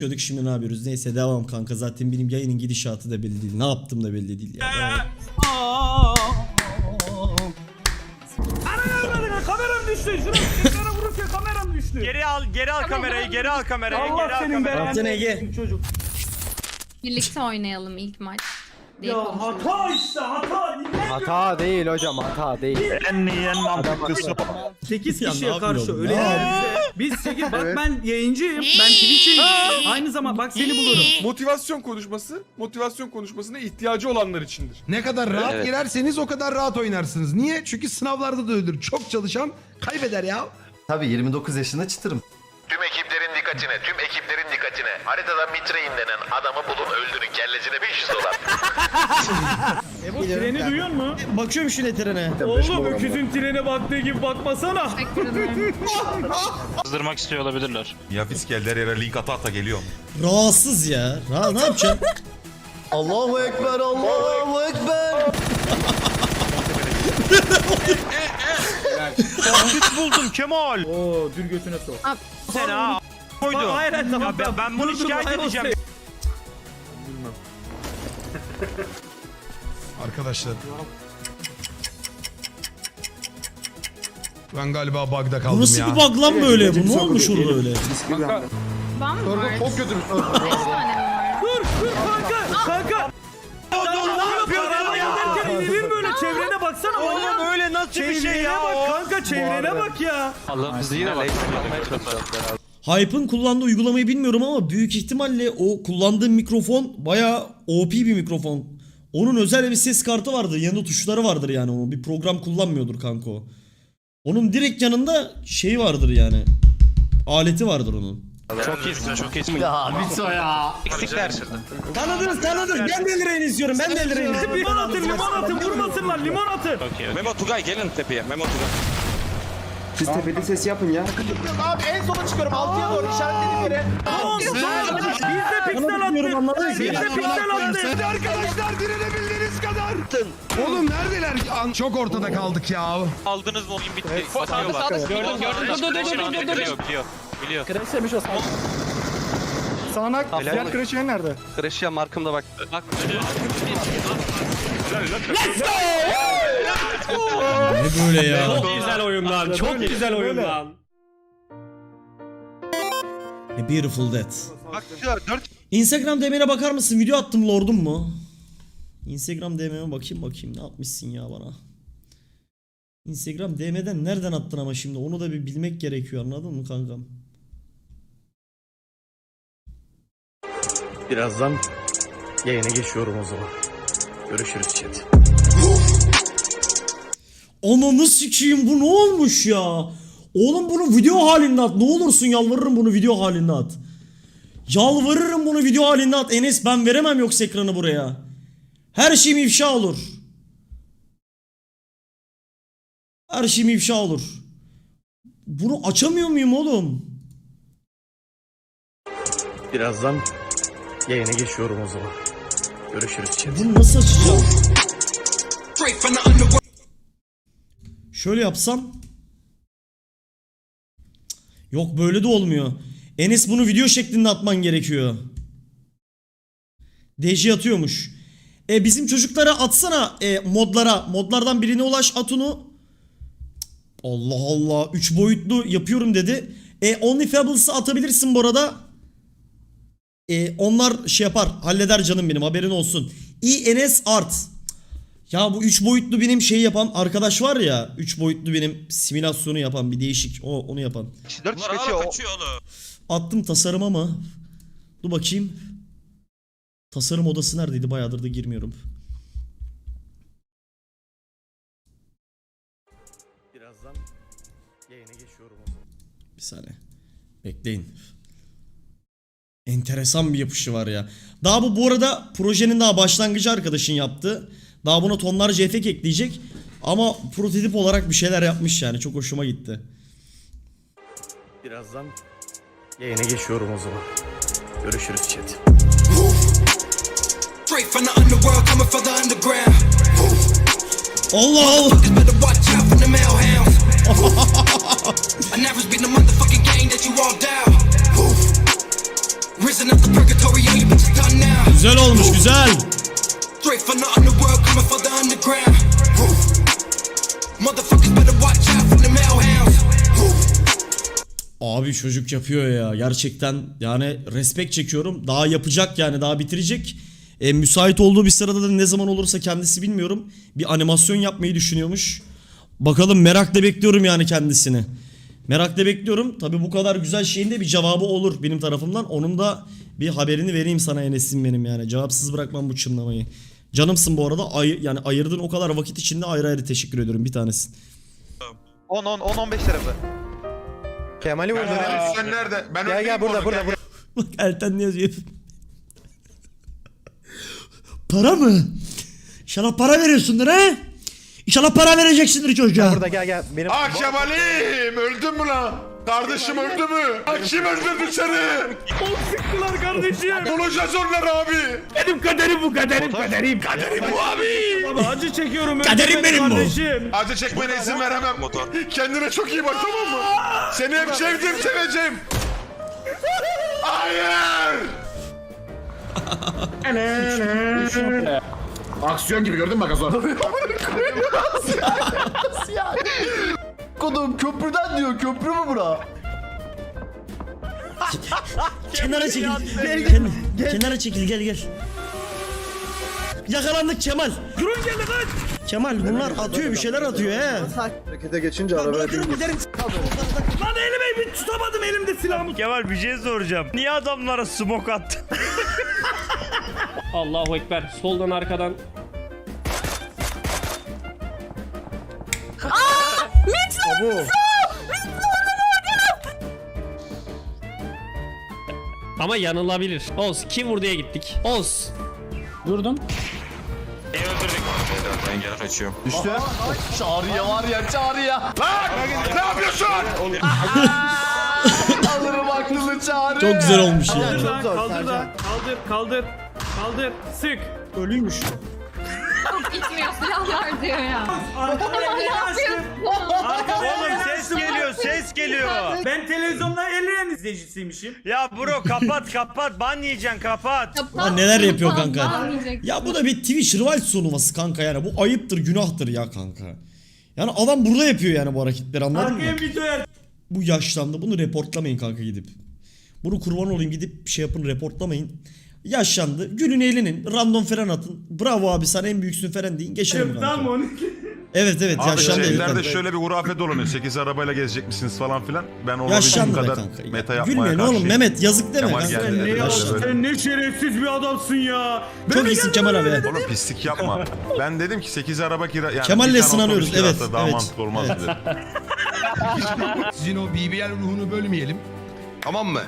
Diyorduk şimdi ne yapıyoruz? Neyse devam kanka. Zaten benim yayının gidişatı da belli değil. Ne yaptım da belli değil ya. Kameram düştü. Şunu ekrana vururken kameram düştü. Geri al, geri al kamerayı, geri al kamerayı, geri Allah al senin kamerayı. Yaptın Ege. Çocuk. Birlikte oynayalım ilk maç. diye Ya hata işte hata. Hata değil hocam hata değil. En iyi, en mantıklısı. 8 Ya kişiye karşı öyle yani. Biz 8 bak ben yayıncıyım. Ben Twitch'im. Aynı zaman bak seni bulurum. Motivasyon konuşması, motivasyon konuşmasına ihtiyacı olanlar içindir. Ne kadar rahat Evet. girerseniz o kadar rahat oynarsınız. Niye? Çünkü sınavlarda da öldür. Çok çalışan kaybeder ya. Tabii 29 yaşında çıtırım. Tüm ekiplerin dikkatine, tüm ekiplerin dikkatine. Haritada Mitrein denen adamı bulun öldürün kellecine 500 dolar. Ebo treni duyuyor musun? Bakıyorum şu trene. Oğlum öküzün trene baktığı gibi bakmasana. Sızdırmak istiyor olabilirler. Ya fiskeller yere link ata ata geliyor. Rahatsız ya. Ra ne yapacaksın? Allahu Ekber, Allahu Ekber. Süt buldum Kemal. Oo dür götüne sok. Sen ha. Koydu. Hayır, hayır, tamam, Ya ben, ben bunu şikayet edeceğim. olsun. Arkadaşlar. Ben galiba bug'da kaldım Bu nasıl ya. bir bug lan böyle? Bu ne olmuş orada öyle? Ben mi var? Çok kötü. Beş tane mi var? Dur dur kanka kanka. Ne yapıyorsun? Araba inilir böyle çevrene baksana. Oğlum öyle nasıl bir şey Çevrene ya? bak kanka çevrene bak ya. Allah bizi yine bak. Hype'ın kullandığı uygulamayı bilmiyorum ama büyük ihtimalle o kullandığım mikrofon bayağı OP bir mikrofon. Onun özel bir ses kartı vardır. Yanında tuşları vardır yani onun. Bir program kullanmıyordur kanka o. Onun direkt yanında şey vardır yani. Aleti vardır onun. Çok iyisin çok iyisin. Ya bir so ya. Eksikler. Tanıdınız tanıdınız. Ben de Eldrain istiyorum. Ben de Eldrain istiyorum. Limon atın limon atın vurmasınlar limon atın. Memo Tugay gelin tepeye. Memo Tugay. Siz tepede ses yapın ya. Tamam biz de piksel attık. Biz de piksel attık. Arkadaşlar direnebildiğiniz kadar. Oğlum neredeler? An- Çok ortada kaldık ya. Aldınız mı oyun bitti. Atıyorlar. Gördüm gördüm. Dur dur dur dur dur. Biliyor biliyor. Biliyor. Crash o sana. Sağanak. Diğer Crash nerede? Crash ya markımda bak. Bak. Ne böyle ya? Çok güzel oyundan. Çok güzel oyundan. A Beautiful Death. Bak şurada 4 Instagram DM'ne bakar mısın? Video attım lordum mu? Instagram DM'me bakayım bakayım ne yapmışsın ya bana. Instagram DM'den nereden attın ama şimdi onu da bir bilmek gerekiyor anladın mı kankam? Birazdan yayına geçiyorum o zaman. Görüşürüz chat. Ananı sikeyim bu ne olmuş ya? Oğlum bunu video halinde at. Ne olursun yalvarırım bunu video halinde at. Yalvarırım bunu video halinde at. Enes ben veremem yoksa ekranı buraya. Her şeyim ifşa olur. Her şeyim ifşa olur. Bunu açamıyor muyum oğlum? Birazdan yayına geçiyorum o zaman. Görüşürüz chat. Bunu nasıl açacağım? Şöyle yapsam. Yok böyle de olmuyor. Enes bunu video şeklinde atman gerekiyor. DJ atıyormuş. E bizim çocuklara atsana e, modlara. Modlardan birine ulaş at onu. Allah Allah. 3 boyutlu yapıyorum dedi. E OnlyFables'ı atabilirsin bu arada. E, onlar şey yapar. Halleder canım benim haberin olsun. INS Art. Ya bu 3 boyutlu benim şey yapan arkadaş var ya. 3 boyutlu benim simülasyonu yapan bir değişik. O, onu yapan. 4 kişi kaçıyor. kaçıyor Attım tasarıma mı? Dur bakayım. Tasarım odası neredeydi? Bayağıdır da girmiyorum. Birazdan yayına geçiyorum o zaman. Bir saniye. Bekleyin. Enteresan bir yapışı var ya. Daha bu bu arada projenin daha başlangıcı arkadaşın yaptı. Daha buna tonlarca efekt ekleyecek. Ama prototip olarak bir şeyler yapmış yani. Çok hoşuma gitti. Birazdan yayına geçiyorum o zaman. Görüşürüz chat. Straight from the underworld, coming for the underground. Allah Allah. Better watch out for the male hounds. I never been the motherfucking game that you all down. Risen up the purgatory, all you bitches done now. Güzel olmuş güzel. Straight from the underworld, coming for the underground. Motherfuckers better watch out from the mailhounds. Woo. Abi çocuk yapıyor ya gerçekten yani respekt çekiyorum. Daha yapacak yani daha bitirecek. E, müsait olduğu bir sırada da ne zaman olursa kendisi bilmiyorum. Bir animasyon yapmayı düşünüyormuş. Bakalım merakla bekliyorum yani kendisini. Merakla bekliyorum. Tabi bu kadar güzel şeyin de bir cevabı olur benim tarafımdan. Onun da bir haberini vereyim sana Enes'im benim yani. Cevapsız bırakmam bu çınlamayı. Canımsın bu arada. Ay, yani ayırdığın o kadar vakit içinde ayrı ayrı teşekkür ediyorum bir tanesi. 10 10 10 15 tarafı. Kemal'i vurdu. Sen nerede? Ben Gel gel burada burada burada. Bak Elten ne yazıyor? Para mı? İnşallah para veriyorsundur ha? İnşallah para vereceksindir çocuğa. Burada gel gel. Benim Kemal'im öldün mü lan? Kardeşim öldü mü? Kim öldürdü seni? Sıktılar kardeşim. Bulacağız onları abi. Benim kaderim bu kaderim kaderim kaderim bu abi. Baba acı çekiyorum. Kaderim benim bu. kardeşim. Acı çekmene izin veremem. Kendine çok iyi bak tamam mı? Seni hep sevdim seveceğim. Hayır. Aksiyon gibi gördün mü Gazon? Kodum köprüden diyor. Köprü mü bura? Kenara çekil. Ken- kenara çekil gel gel. Yakalandık Kemal. Durun gelin lan. Kemal bunlar atıyor bir şeyler atıyor he. Harekete geçince arabaya Bırakırım giderim. Lan elime bir tutamadım elimde silahımı. Kemal bir şey soracağım. Niye adamlara smoke attın? Allahu Ekber. Soldan arkadan. Ama yanılabilir. Oz kim vurduya gittik? Oz. Vurdum. Çağrıya var ya çağrıya. Ne yapıyorsun? Alırım aklını çağrı. Çok güzel olmuş ya. Kaldır lan kaldır lan. Kaldır kaldır. Kaldır. Sık. Ölüymüş. Gitmiyor silahlar diyor ya. Arkada Ne elini açtım. yapıyorsun? Ses geliyor. Ben televizyonda elleyen izleyicisiymişim. Ya bro kapat kapat ban yiyeceksin kapat. Lan neler yapıyor kanka? Ya bu da bir Twitch rival sunulması kanka yani. Bu ayıptır günahtır ya kanka. Yani adam burada yapıyor yani bu hareketleri anladın mı? Arkaya video ver. Bu yaşlandı. Bunu reportlamayın kanka gidip. Bunu kurban olayım gidip şey yapın reportlamayın. Yaşlandı. Gülün eğlenin. Random fren atın. Bravo abi sen en büyüksün fren deyin. Geçelim kanka. Tamam? Evet evet Abi yaşlandı. herifler. şöyle bir hurafe dolanıyor. 8 arabayla gezecek misiniz falan filan. Ben olabildiğim Yaşlandı be kadar kanka. meta Ya, yapmaya Gülmeyin karşıyım. oğlum Mehmet yazık deme Kemal kanka. geldi, Sen ne, evet, Yaşlandı. evet. sen ne şerefsiz bir adamsın ya. Çok Beni iyisin Kemal abi. dedi. Oğlum pislik yapma. ben dedim ki 8 araba kira... Yani Kemal'le bir tane sınanıyoruz, otobüs kirası evet, Daha evet. mantıklı olmaz dedim. Sizin o BBL ruhunu bölmeyelim. Tamam mı?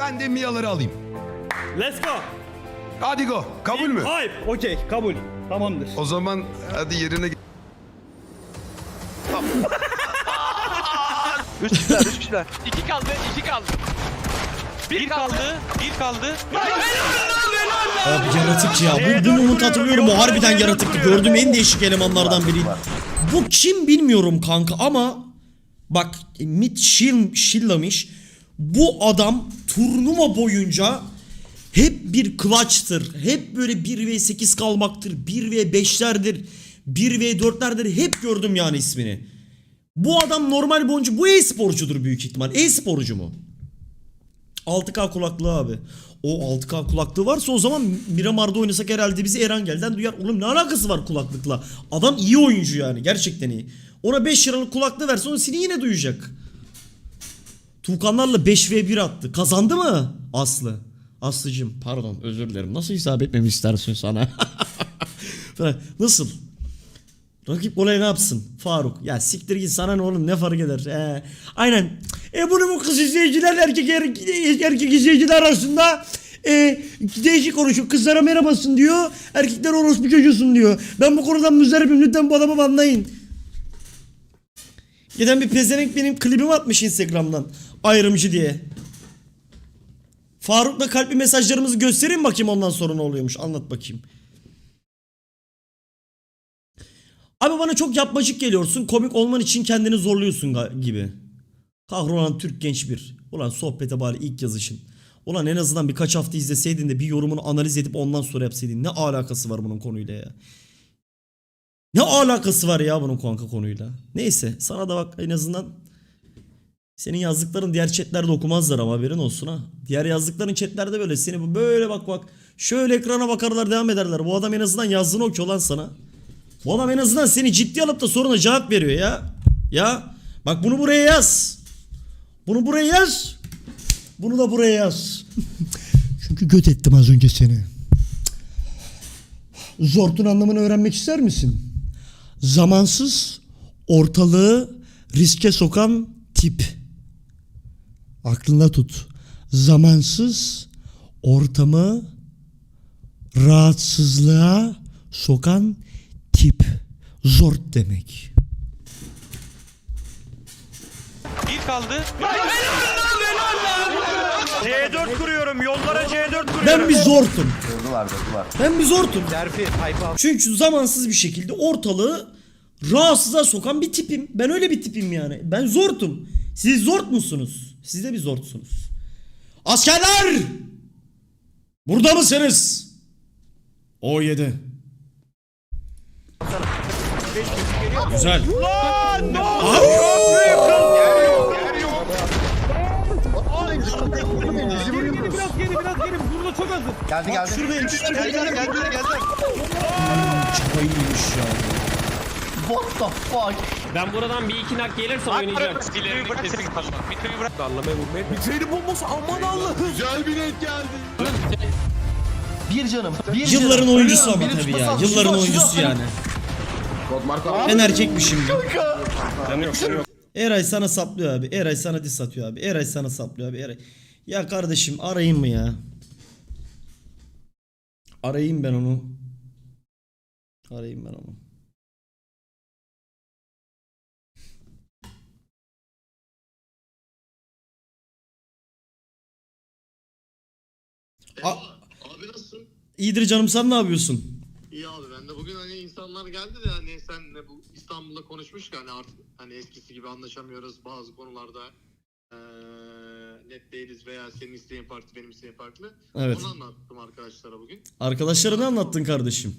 Ben de Mia'ları alayım. Let's go. Hadi go. Kabul mü? Hayır. Okey kabul. Tamamdır. O zaman hadi yerine Üç kişiler, üç kişiler. İki kaldı. iki kaldı. Bir kaldı. Bir kaldı. Abi yaratık ya. Bu, bunu Umut hatırlıyorum. O harbiden yaratıktı. Gördüğüm en değişik elemanlardan biriydi. Bu kim bilmiyorum kanka ama bak Mit Shil, Shilla'mış. Bu adam turnuva boyunca hep bir clutch'tır. Hep böyle 1v8 kalmaktır. 1v5'lerdir. 1v4'lerdir. Hep gördüm yani ismini. Bu adam normal bir oyuncu. Bu e-sporcudur büyük ihtimal. E-sporcu mu? 6K kulaklığı abi. O 6K kulaklığı varsa o zaman Miramar'da oynasak herhalde bizi Erangel'den duyar. Oğlum ne alakası var kulaklıkla? Adam iyi oyuncu yani gerçekten iyi. Ona 5 liralık kulaklığı verse onu seni yine duyacak. Tuğkanlarla 5v1 attı. Kazandı mı Aslı? Aslıcım pardon özür dilerim. Nasıl hesap etmemi istersin sana? Nasıl? Rakip olaya ne yapsın? Faruk. Ya siktir git sana ne oğlum ne fark eder? Ee, aynen. E bunu bu kız izleyiciler erkek erkek, erkek izleyiciler arasında e, değişik konuşuyor. Kızlara merhabasın diyor. Erkekler orospu çocuğusun diyor. Ben bu konudan müzdaribim. Lütfen bu adamı banlayın. Giden bir pezevenk benim klibimi atmış Instagram'dan. Ayrımcı diye. Faruk'la kalpli mesajlarımızı göstereyim bakayım ondan sonra ne oluyormuş. Anlat bakayım. Abi bana çok yapmacık geliyorsun. Komik olman için kendini zorluyorsun gibi. Kahrolan Türk genç bir. Ulan sohbete bari ilk yazışın. Ulan en azından birkaç hafta izleseydin de bir yorumunu analiz edip ondan sonra yapsaydın. Ne alakası var bunun konuyla ya? Ne alakası var ya bunun kanka konuyla? Neyse sana da bak en azından senin yazdıkların diğer chatlerde okumazlar ama haberin olsun ha. Diğer yazdıkların chatlerde böyle seni böyle bak bak şöyle ekrana bakarlar devam ederler. Bu adam en azından yazdığını okuyor lan sana. Bu adam en azından seni ciddi alıp da soruna cevap veriyor ya. Ya bak bunu buraya yaz. Bunu buraya yaz. Bunu da buraya yaz. Çünkü göt ettim az önce seni. Zort'un anlamını öğrenmek ister misin? Zamansız, ortalığı riske sokan tip. Aklında tut. Zamansız, ortamı rahatsızlığa sokan tip. Zort demek. Bir kaldı. C4 kuruyorum. Yollara C4 kuruyorum. Ben bir zortum. Ben bir zortum. Derfi, up. Çünkü zamansız bir şekilde ortalığı rahatsıza sokan bir tipim. Ben öyle bir tipim yani. Ben zortum. Siz zort musunuz? Siz de bir zortsunuz. Askerler! Burada mısınız? O 7. Güzel. Biraz geri biraz geri. Burada çok hazır. Geldi geldi. Şuradayım. Geldi geldi geldi geldi. Çapayıymış ya. What the fuck? Ben buradan bir iki nak gelirse oynayacağım. Skillerini kesin tamam. Mito'yu bırak. Anlamaya vurmaya. Bitirdi bombası aman Allah'ım. Güzel bir denk geldi. Bir canım. Bir Yılların canım. oyuncusu ama tabii ya. Yılların şunu- oyuncusu şunu- yani. Ben erkekmişim. Canı yok canı yok. Eray sana saplıyor abi. Eray sana diss atıyor abi. Eray sana saplıyor abi. Eray. Ya kardeşim arayayım mı ya? Arayayım ben onu. Arayayım ben onu. A- Abi nasılsın? İyidir canım sen ne yapıyorsun? İyi abi ben de bugün hani insanlar geldi de hani senle bu İstanbul'da konuşmuşken hani artık hani eskisi gibi anlaşamıyoruz bazı konularda eee, net değiliz veya senin isteğin farklı benim isteğim farklı. Evet. Onu anlattım arkadaşlara bugün. Arkadaşlara ne anlattın kardeşim?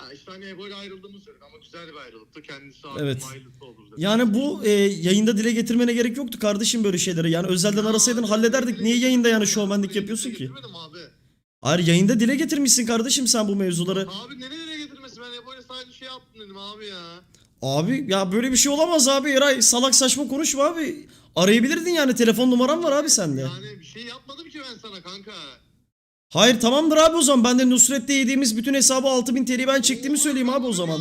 Ya işte hani böyle ayrıldığımı söyledim ama güzel bir ayrılıktı. Kendisi Evet. hayırlısı oldu. Yani bu e, yayında dile getirmene gerek yoktu kardeşim böyle şeyleri. Yani özelden arasaydın hallederdik. Niye yayında yani şovmenlik yapıyorsun ki? Abi. Hayır yayında dile getirmişsin kardeşim sen bu mevzuları. Abi nereye sadece şey yaptım dedim abi ya. Abi ya böyle bir şey olamaz abi Eray salak saçma konuşma abi. Arayabilirdin yani telefon numaram var abi sende. Yani bir şey yapmadım ki ben sana kanka. Hayır tamamdır abi o zaman ben de Nusret'te yediğimiz bütün hesabı 6000 TL'yi ben çektiğimi söyleyeyim abi o zaman.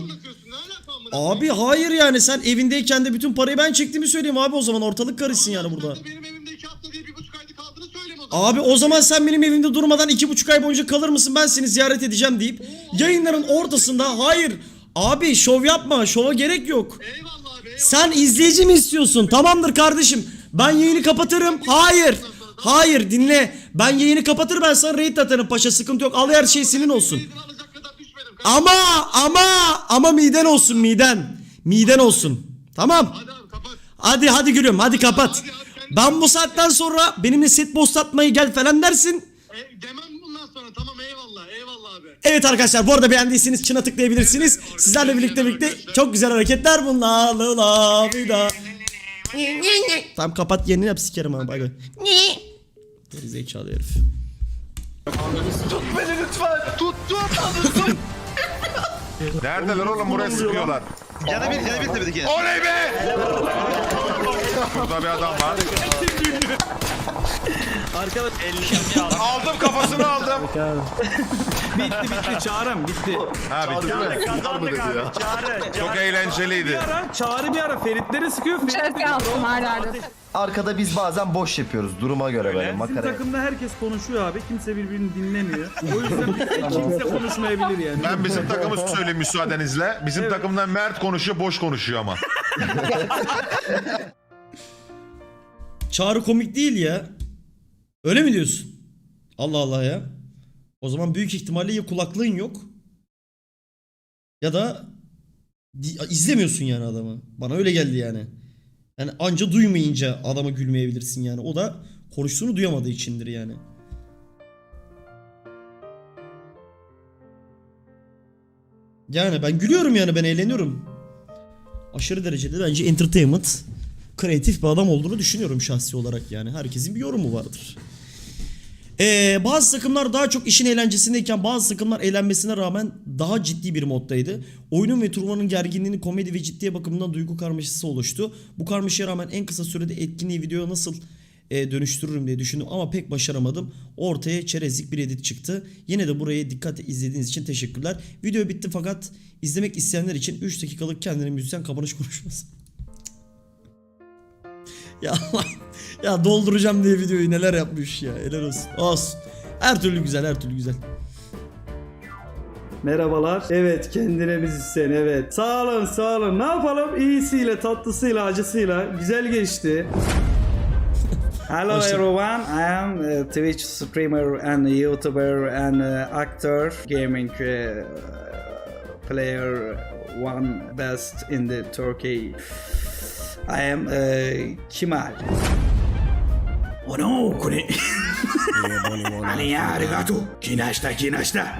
Abi hayır yani sen evindeyken de bütün parayı ben çektiğimi söyleyeyim abi o zaman ortalık karışsın yani burada. Benim evimde iki hafta değil bir buçuk ayda kaldığını söyleme o zaman. Abi o zaman sen benim evimde durmadan iki buçuk ay boyunca kalır mısın ben seni ziyaret edeceğim deyip yayınların ortasında hayır abi şov yapma şova gerek yok. Eyvallah abi. eyvallah. Sen izleyici mi istiyorsun? Tamamdır kardeşim. Ben yayını kapatırım. Hayır. Hayır dinle. Ben yayını kapatır ben sana raid atarım paşa sıkıntı yok. Al her şey senin olsun. Eğitim alacak kadar düşmedim. kanka. Ama ama ama miden olsun miden. Miden olsun. Tamam. Hadi abi kapat. Hadi hadi gülüm hadi kapat. Hadi abi, kendine- Ben bu saatten sonra benimle set post atmayı gel falan dersin. E, demem sonra tamam eyvallah eyvallah abi. Evet arkadaşlar bu arada beğendiyseniz çına tıklayabilirsiniz. Sizlerle birlikte birlikte çok güzel hareketler bunlar. La la bir da. Tamam kapat yerini yap sikerim abi bay bay. Zekalı herif. Neredeler oğlum buraya sıkıyorlar. Yana bir yana bir tabii ki. Oley be! Burada bir adam var. Arkadaş Aldım kafasını aldım. bitti bitti çağrım bitti. Ha bitti. Kazandık abi. Çağrı. Çok eğlenceliydi. Bir ara çağrı bir ara Feritleri sıkıyor. Ferit Şaka yaptım hala arada. Arkada biz bazen boş yapıyoruz duruma göre böyle Bizim makara. takımda herkes konuşuyor abi. Kimse birbirini dinlemiyor. O yüzden kimse konuşmayabilir yani. Ben bizim takımı söyleyeyim müsaadenizle. Bizim takımdan Mert konuşuyor, boş konuşuyor ama. Çağrı komik değil ya. Öyle mi diyorsun? Allah Allah ya. O zaman büyük ihtimalle ya kulaklığın yok ya da izlemiyorsun yani adamı. Bana öyle geldi yani. Yani anca duymayınca adama gülmeyebilirsin yani. O da konuştuğunu duyamadığı içindir yani. Yani ben gülüyorum yani ben eğleniyorum. Aşırı derecede bence entertainment kreatif bir adam olduğunu düşünüyorum şahsi olarak yani. Herkesin bir yorumu vardır. Ee, bazı takımlar daha çok işin eğlencesindeyken bazı takımlar eğlenmesine rağmen daha ciddi bir moddaydı. Oyunun ve turnuvanın gerginliğini komedi ve ciddiye bakımından duygu karmaşası oluştu. Bu karmaşaya rağmen en kısa sürede etkinliği videoya nasıl e, dönüştürürüm diye düşündüm ama pek başaramadım. Ortaya çerezlik bir edit çıktı. Yine de burayı dikkatle izlediğiniz için teşekkürler. Video bitti fakat izlemek isteyenler için 3 dakikalık kendine müzisyen kapanış konuşması. ya. Ya dolduracağım diye videoyu neler yapmış ya. Helal olsun. Olsun. Her türlü güzel, her türlü güzel. Merhabalar. Evet kendine müzisyen evet. Sağ olun sağ olun. Ne yapalım? İyisiyle, tatlısıyla, acısıyla. Güzel geçti. Hello Hoş- everyone, I am a Twitch streamer and YouTuber and a actor, gaming uh, player, one best in the Turkey. I am uh, Kemal. Oh no, kone. Kinaşta kinaşta.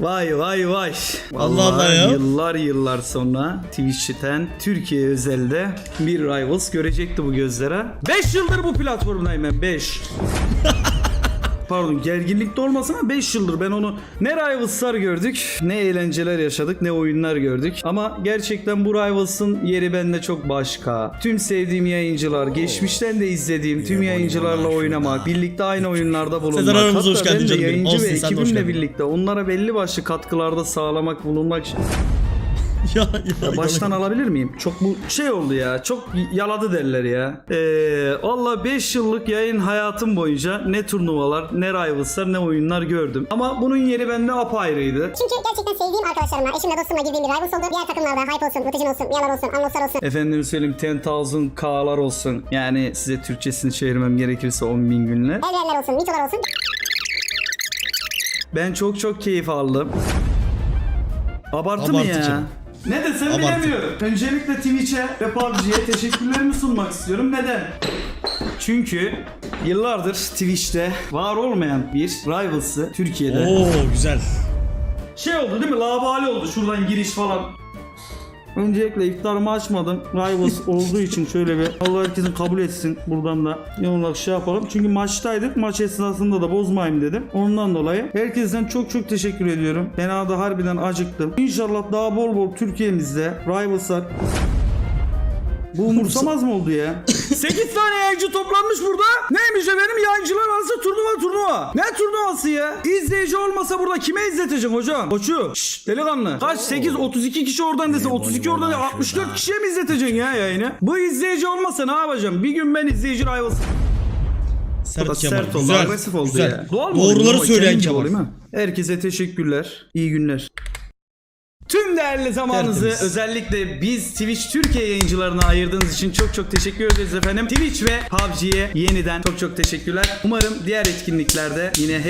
Vay vay vay. Allah Allah ya. Yıllar yıllar sonra Twitch'ten Türkiye özelde bir Rivals görecekti bu gözlere. 5 yıldır bu platformdayım ben 5. Pardon gerginlikte olmasın ama 5 yıldır ben onu ne Rivals'lar gördük ne eğlenceler yaşadık ne oyunlar gördük. Ama gerçekten bu Rivals'ın yeri bende çok başka. Tüm sevdiğim yayıncılar, geçmişten de izlediğim tüm yayıncılarla oynamak, birlikte aynı oyunlarda bulunmak. Sezer aramıza hoş geldin canım benim. yayıncı Olsun, ve sen de hoş ekibimle geldin. birlikte onlara belli başlı katkılarda sağlamak, bulunmak ya, ya, Baştan alabilir miyim? Çok bu şey oldu ya. Çok yaladı derler ya. Ee, Valla 5 yıllık yayın hayatım boyunca ne turnuvalar, ne rivalslar, ne oyunlar gördüm. Ama bunun yeri bende apayrıydı. Çünkü gerçekten sevdiğim arkadaşlarımla, eşimle, dostumla girdiğim bir Rivals oldu. Diğer takımlarda Hype olsun, Rotation olsun, Yalar olsun, Anloslar olsun. Efendim söyleyeyim 10,000 K'lar olsun. Yani size Türkçesini çevirmem gerekirse 10 bin günler. Elverler olsun, Mitolar olsun. Ben çok çok keyif aldım. Abartı mı ya? canım. Ne desem Abartı. bilemiyorum. Öncelikle Twitch'e ve PUBG'ye teşekkürlerimi sunmak istiyorum. Neden? Çünkü yıllardır Twitch'te var olmayan bir Rivals'ı Türkiye'de. Oo güzel. Şey oldu değil mi? Labali oldu şuradan giriş falan. Öncelikle iftarımı açmadım. Rivals olduğu için şöyle bir Allah herkesin kabul etsin buradan da yoğunluk şey yapalım. Çünkü maçtaydık. Maç esnasında da bozmayayım dedim. Ondan dolayı herkesten çok çok teşekkür ediyorum. Fena da harbiden acıktım. İnşallah daha bol bol Türkiye'mizde Rivals'lar bu umursamaz mı oldu ya? 8 tane yayıncı toplanmış burada. Neymiş efendim yayıncılar arası turnuva. Ne turnuvası ya? İzleyici olmasa burada kime izleteceksin hocam? Koçu. Şşş delikanlı. Kaç? 8 32 kişi oradan dese 32 oradan dese 64 kişiye mi izleteceksin ya yayını? Bu izleyici olmasa ne yapacağım? Bir gün ben izleyici Rivals Sert Kemal. sert oldu, güzel. agresif oldu güzel. ya. Doğal mı olayım Doğruları ama söyleyen Kemal. olayım? Herkese teşekkürler. İyi günler. Tüm değerli zamanınızı Tertemiz. özellikle biz Twitch Türkiye yayıncılarına ayırdığınız için çok çok teşekkür ederiz efendim. Twitch ve PUBG'ye yeniden çok çok teşekkürler. Umarım diğer etkinliklerde yine hep